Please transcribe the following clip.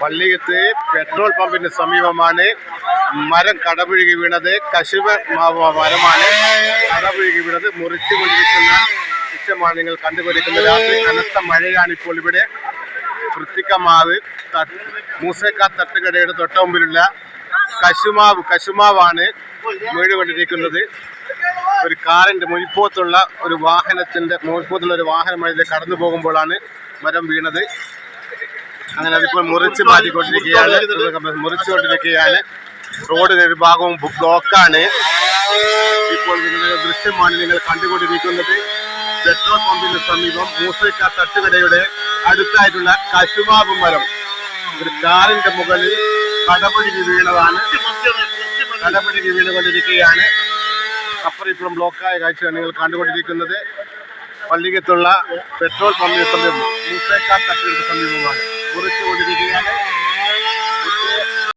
Palliyath petrol പമ്പിന് സമീപമാണ്. മരം കടപുഴുകി വീണത്. കശുവ മരമാണ് കടപുഴുകി വീണത്. മുറിച്ചു കൊണ്ടിരിക്കുന്ന ദൃശ്യമാണ് നിങ്ങൾ കണ്ടുകൊണ്ടിരിക്കുന്നത്. രാത്രി കനത്ത മഴയാണ് ഇപ്പോൾ ഇവിടെ. വൃത്തിക്കമാവ് മൂസക്ക തട്ടുകടയുടെ തൊട്ട മുമ്പിലുള്ള കശുമാവ് കശുമാവാണ് വീണുകൊണ്ടിരിക്കുന്നത് ഒരു കാറിന്റെ മുഴിപ്പോത്തുള്ള ഒരു വാഹനത്തിന്റെ മുഴിപ്പോത്തുള്ള ഒരു വാഹനം അതിൽ കടന്നു പോകുമ്പോഴാണ് മരം വീണത്. അങ്ങനെ അതിപ്പോൾ മുറിച്ച് മാറ്റിക്കൊണ്ടിരിക്കുകയാണ്. മുറിച്ചുകൊണ്ടിരിക്കുകയാണ്. റോഡിന് ഒരു ഭാഗവും ബ്ലോക്കാണ്. ഇപ്പോൾ നിങ്ങളുടെ ദൃശ്യമാണ് നിങ്ങൾ കണ്ടുകൊണ്ടിരിക്കുന്നത്. പെട്രോൾ പമ്പിന് സമീപം മൂസയ്ക്ക തട്ടുകടയുടെ അടുത്തായിട്ടുള്ള കശുമാവ് മരം. ഒരു കാറിന്റെ മുകളിൽ കടപുഴുകി വീണതാണ്. കടപുഴുകി വീണുകൊണ്ടിരിക്കുകയാണ്. അപ്പുറം ഇപ്പുറം ബ്ലോക്കായ കാഴ്ചയാണ് നിങ്ങൾ കണ്ടുകൊണ്ടിരിക്കുന്നത്. പള്ളിക്കത്തുള്ള പെട്രോൾ പമ്പിന് സമീപം. മൂസേക്ക തട്ടുകൾക്ക് സമീപമാണ്. മുറിച്ചുകൊണ്ടിരിക്കുകയാണ്.